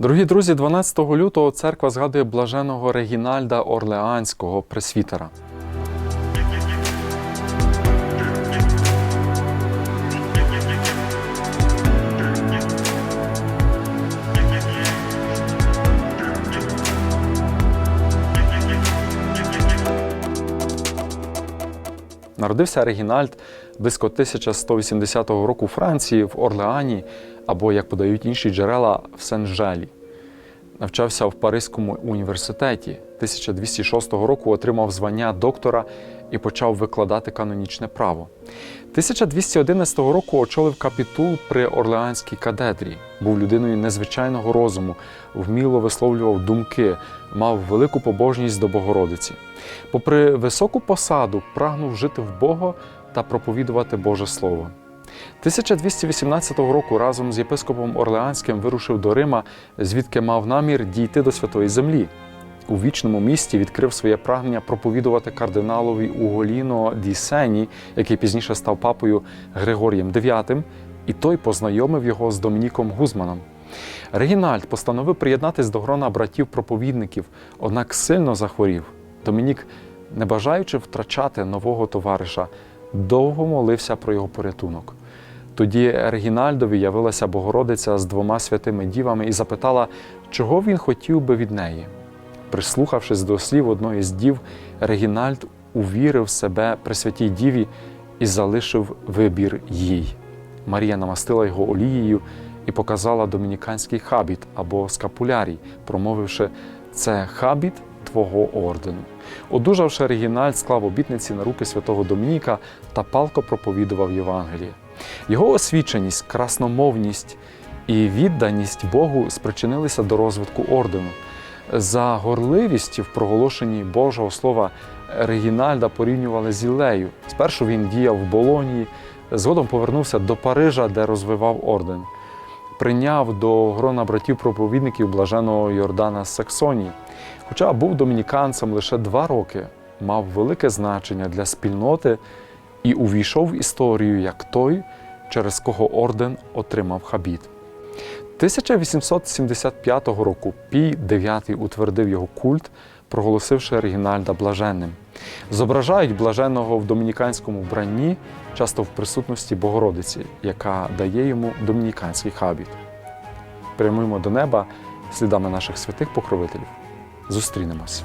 Дорогі друзі, 12 лютого церква згадує блаженого Регінальда Орлеанського пресвітера. Народився Регінальд близько 1180 року у Франції, в Орлеані, або, як подають інші джерела, в Сен-Жалі. Навчався в Паризькому університеті. 1206 року отримав звання доктора і почав викладати канонічне право. 1211 року очолив капітул при Орлеанській кадедрі. Був людиною незвичайного розуму, вміло висловлював думки, мав велику побожність до Богородиці. Попри високу посаду, прагнув жити в Бога та проповідувати Боже Слово. 1218 року разом з єпископом Орлеанським вирушив до Рима, звідки мав намір дійти до Святої Землі. У вічному місті відкрив своє прагнення проповідувати кардиналові Уголіно ді Сені, який пізніше став папою Григорієм IX, і той познайомив його з Домініком Гузманом. Регінальд постановив приєднатись до грона братів-проповідників, однак сильно захворів. Домінік, не бажаючи втрачати нового товариша, довго молився про його порятунок. Тоді Регінальдові явилася Богородиця з двома святими дівами і запитала, чого він хотів би від неї. Прислухавшись до слів одної з дів, Регінальд увірив себе при святій діві і залишив вибір їй. Марія намастила його олією і показала домініканський хабіт або скапулярій, промовивши це хабіт твого ордену. Одужавши Регінальд, склав обітниці на руки святого Домініка та палко проповідував Євангеліє. Його освіченість, красномовність і відданість Богу спричинилися до розвитку ордену. За горливістю в проголошенні Божого Слова Регінальда порівнювали з Іллею. Спершу він діяв в Болонії, згодом повернувся до Парижа, де розвивав орден. Прийняв до грона братів-проповідників блаженого Йордана з Саксонії. Хоча був домініканцем лише два роки, мав велике значення для спільноти і увійшов в історію як той, через кого орден отримав хабіт. 1875 року Пій IX утвердив його культ, проголосивши Регінальда блаженним. Зображають блаженного в домініканському вбранні, часто в присутності Богородиці, яка дає йому домініканський хабіт. Прямуємо до неба слідами наших святих покровителів. Зустрінемось.